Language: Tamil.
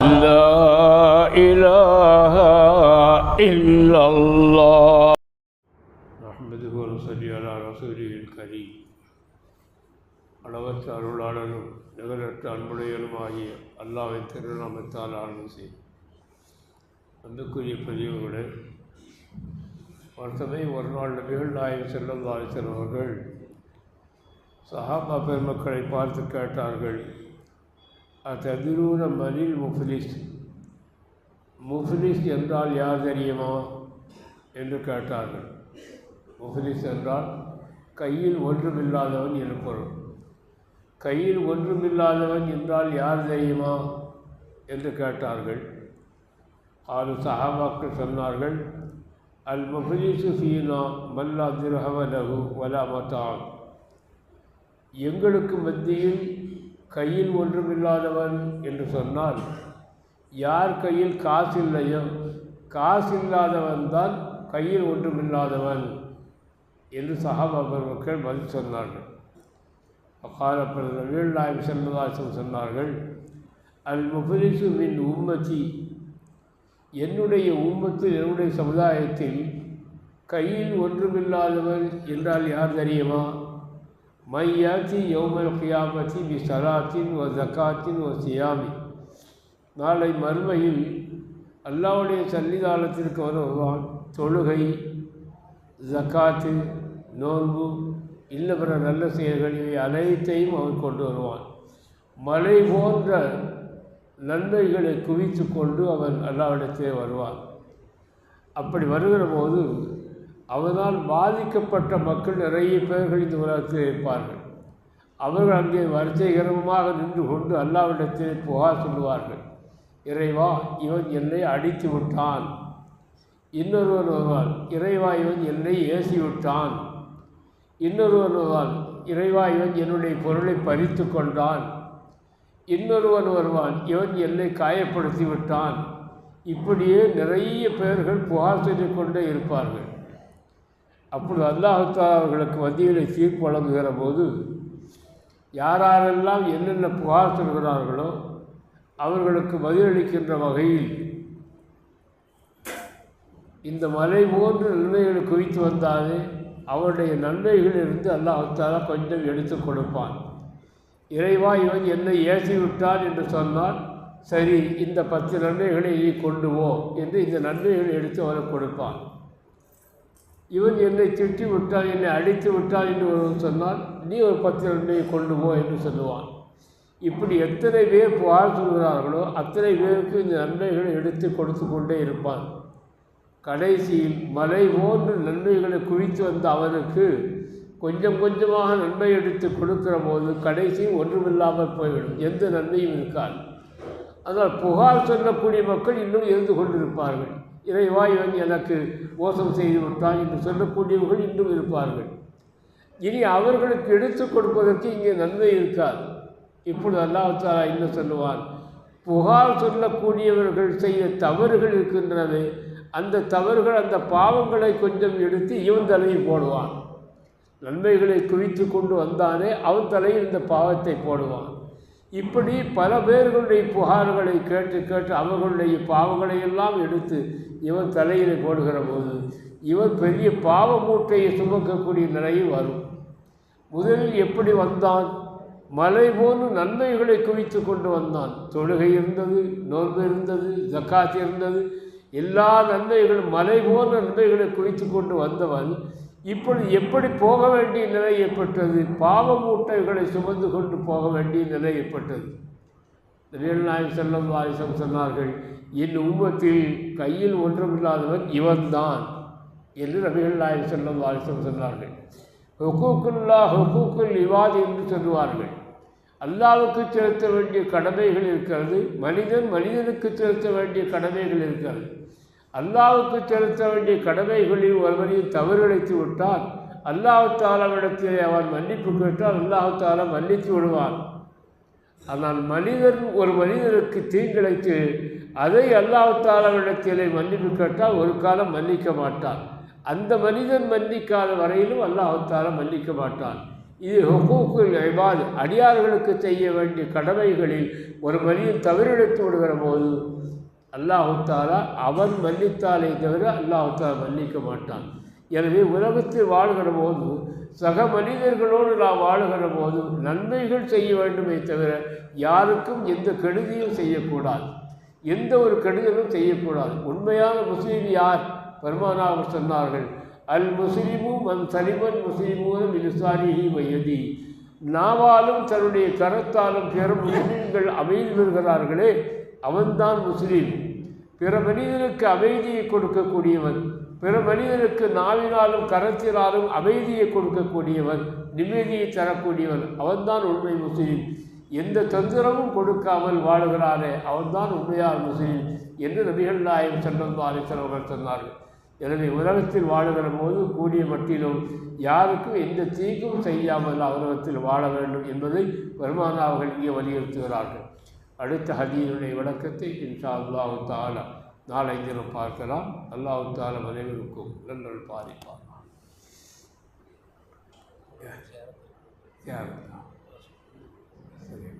لا إله إلا الله نحمده ونصلي على رسوله الكريم அளவற்ற அருளாளனும் நிகழற்ற அன்புடையனுமாகிய அல்லாவின் திருநாமத்தால் ஆரம்பம் செய்யும் அன்புக்குரிய பெரியவர்களே வருஷமே ஒரு நாள் நபிகள் நாயகம் செல்லம் வாரிசன் அவர்கள் சஹாபா பெருமக்களை பார்த்து கேட்டார்கள் அத்ததிரூன மலில் முஃப்லிஸ். முஃப்லிஸ் என்றால் யார் தெரியுமா? என்று கேட்டார்கள். முஃப்லிஸ் என்றால் கையில் ஒன்றுமில்லாதவன் என்று கையில் ஒன்றுமில்லாதவன் என்றால் யார் தெரியுமா? என்று கேட்டார்கள். ஆறு சஹாபாக்கள் சொன்னார்கள் அல் முஃப்லிசு ஃபீனா மல்லா திரஹவ லகு வலா மத்தான் எங்களுக்கு மத்தியில் கையில் ஒன்றுமில்லாதவன் என்று சொன்னால் யார் கையில் காசு இல்லையோ காசு இல்லாதவன் தான் கையில் ஒன்றுமில்லாதவன் என்று சகாபாபர்கள் பதில் சொன்னார்கள். அக்கால நவீல் செல்லதாசன் சொன்னார்கள் அல் முஃபரிசு மின் உம்மத்தி. என்னுடைய உம்மத்தில் என்னுடைய சமுதாயத்தில் கையில் ஒன்றுமில்லாதவன் என்றால் யார் தெரியுமா? மையாச்சி யௌமல் கியாமத்தி பி சலாத்தின் ஒ ஜக்காத்தின் ஒ சியாமி நாளை மறுமையில் அல்லாவுடைய சன்னிதானத்திற்கு வருவான் தொழுகை ஜக்காத்து நோன்பு இல்லை பிற நல்ல செயல்கள் இவை அனைத்தையும் அவன் கொண்டு வருவான். மலை போன்ற நன்மைகளை குவித்து கொண்டு அவன் அல்லாவிடத்தே வருவான். அப்படி வருகிற போது அவனால் பாதிக்கப்பட்ட மக்கள் நிறைய பேர்கள் இந்த உலகத்தில் இருப்பார்கள். அவர்கள் அங்கே வரிசைகரமாக நின்று கொண்டு அல்லாவிடத்தில் புகார் சொல்லுவார்கள். இறைவா இவன் என்னை அடித்து விட்டான் இன்னொருவன் வருவான் இறைவா இவன் என்னை ஏசி விட்டான் இன்னொருவன் வருவான் இறைவா இவன் என்னுடைய பொருளை பறித்து கொண்டான். இன்னொருவன் வருவான் இவன் என்னை காயப்படுத்தி விட்டான் இப்படியே நிறைய பேர்கள் புகார் செய்து கொண்டே இருப்பார்கள். அப்படி அல்லாஹாலா அவர்களுக்கு மத்தியிலே தீர்ப்பு வழங்குகிற போது யாரெல்லாம் என்னென்ன புகார் சொல்கிறார்களோ அவர்களுக்கு பதிலளிக்கின்ற வகையில் இந்த மலை போன்ற நன்மைகளை குவித்து வந்தாலே அவருடைய நன்மைகளிலிருந்து அல்லாஹாலா கொஞ்சம் எடுத்து கொடுப்பான். இறைவா இவன் என்னை ஏசி விட்டான் என்று சொன்னால் சரி இந்த பத்து நன்மைகளை நீ கொண்டு போ என்று இந்த நன்மைகளை எடுத்து அவனுக்கு கொடுப்பான். இவன் என்னை திட்டி விட்டால் என்னை அடித்து விட்டால் என்று ஒருவன் சொன்னால் நீ ஒரு பத்து நன்மையை கொண்டு போ என்று சொல்லுவான். இப்படி எத்தனை பேர் புகார் சொல்கிறார்களோ அத்தனை பேருக்கு இந்த நன்மைகளை எடுத்து கொடுத்து கொண்டே இருப்பான் கடைசியில் மலை போன்று நன்மைகளை குவித்து வந்த அவனுக்கு கொஞ்சம் கொஞ்சமாக நன்மை எடுத்து கொடுக்கிற போது கடைசி ஒன்றுமில்லாமல் போய்விடும். எந்த நன்மையும் இருக்காது. அதனால் புகார் சொல்லக்கூடிய மக்கள் இன்னும் இருந்து கொண்டிருப்பார்கள். இறைவா இவன் எனக்கு மோசம் செய்து விட்டான் என்று சொல்லக்கூடியவர்கள் இன்னும் இருப்பார்கள். இனி அவர்களுக்கு எடுத்து கொடுப்பதற்கு இங்கே நன்மை இருக்காது. இப்பொழுது அல்லாஹாலா இன்னும் சொல்லுவான்? புகார் சொல்லக்கூடியவர்கள் செய்த தவறுகள் இருக்கின்றது அந்த தவறுகள் அந்த பாவங்களை கொஞ்சம் எடுத்து இவன் தலையில் போடுவான். நன்மைகளை குவித்து கொண்டு வந்தானே அவன் தலையில் இந்த பாவத்தை போடுவான். இப்படி பல பேர்களுடைய புகார்களை கேட்டு கேட்டு அவர்களுடைய பாவங்களை எல்லாம் எடுத்து இவன் தலையில் போடுகிற போது இவன் பெரிய பாவ மூட்டையை சுமக்கக்கூடிய நிலையில் வரும். முதலில் எப்படி வந்தான்? மலை போன்று நன்மைகளை குவித்து கொண்டு வந்தான். தொழுகை இருந்தது நோன்பு இருந்தது ஜக்காத் இருந்தது. எல்லா நன்மைகளும் மலை போன்ற நன்மைகளை குவித்து கொண்டு வந்தவன் இப்பொழுது எப்படி போக வேண்டிய நிலை ஏற்பட்டது? பாவ மூட்டைகளை சுமந்து கொண்டு போக வேண்டிய நிலை ஏற்பட்டது. நபிகள் செல்லம் வாரிசம் சொன்னார்கள் என் உம்மத்தில் கையில் ஒன்றுமில்லாதவன் இவன்தான். என்று நபிகள் நாயகம் செல்லம் வாரிசம் சொன்னார்கள். ஹொக்கூக்குல்லா ஹொக்கூக்குல் இவாது என்று சொல்லுவார்கள். அல்லாவுக்கு செலுத்த வேண்டிய கடமைகள் இருக்கிறது மனிதன் மனிதனுக்கு செலுத்த வேண்டிய கடமைகள் இருக்கிறது. அல்லாவுக்கு செலுத்த வேண்டிய கடமைகளில் ஒருவரையும் தவறிழைத்து விட்டால் அல்லாஹு தாலாவிடத்திலே அவன் மன்னிப்பு கேட்டால் அல்லாஹு தாலா மன்னித்து விடுவான் ஆனால் மனிதர் ஒரு மனிதருக்கு தீங்கிழைத்து அதை அல்லாஹு தாலாவிடத்திலே மன்னிப்பு கேட்டால் ஒரு காலம் மன்னிக்க மாட்டான் அந்த மனிதன் மன்னிக்காத வரையிலும் அல்லாஹு தாலா மன்னிக்க மாட்டான். இது ஹுக்கூக்குல் இபாது அடியார்களுக்கு செய்ய வேண்டிய கடமைகளில் ஒரு மனிதன் தவறிழைத்து விடுகிற போது அல்லாஹாலா அவன் மன்னித்தாலே தவிர அல்லாஹு மன்னிக்க மாட்டான். எனவே உலகத்தில் வாழ்கிற போது சக மனிதர்களோடு நாம் வாழுகிற போது நன்மைகள் செய்ய வேண்டுமே தவிர யாருக்கும் எந்த கெடுதியும் செய்யக்கூடாது. எந்த ஒரு கெடுதலும் செய்யக்கூடாது. உண்மையான முஸ்லீம் யார்? பெருமானாவர் சொன்னார்கள் அல் முஸ்லீமும் மன் சலிமன் முஸ்லீமும் மினுசானிஹி வயதி. நாவாலும் தன்னுடைய கரத்தாலும் பிற முஸ்லீம்கள் அமைதி பெறுகிறார்களே அவன்தான் முஸ்லீம். பிற மனிதனுக்கு அமைதியை கொடுக்கக்கூடியவன். பிற மனிதனுக்கு நாவினாலும் கரத்தினாலும் அமைதியை கொடுக்கக்கூடியவன் நிம்மதியை தரக்கூடியவன். அவன்தான் உண்மை முஸ்லீம். எந்த தந்திரமும் கொடுக்காமல் வாழுகிறானே அவன்தான் உண்மையான முஸ்லீம் என்று நபிகள் நாயகம் செல்லம் செலவர்கள் சொன்னார்கள். எனவே உலகத்தில் வாழுகிற போது கூடிய மட்டிலும் யாருக்கும் எந்த தீங்கும் செய்யாமல் உலகத்தில் வாழ வேண்டும் என்பதை பெருமானா அவர்கள் இங்கே வலியுறுத்துகிறார்கள். அடுத்த ஹதியினுடைய விளக்கத்தை இன்ஷா அல்லாஹு தாலா நாளை தினம் பார்க்கலாம். அல்லாஹு தாலா அனைவருக்கும் நன்றல் பாதிப்பார். சரி.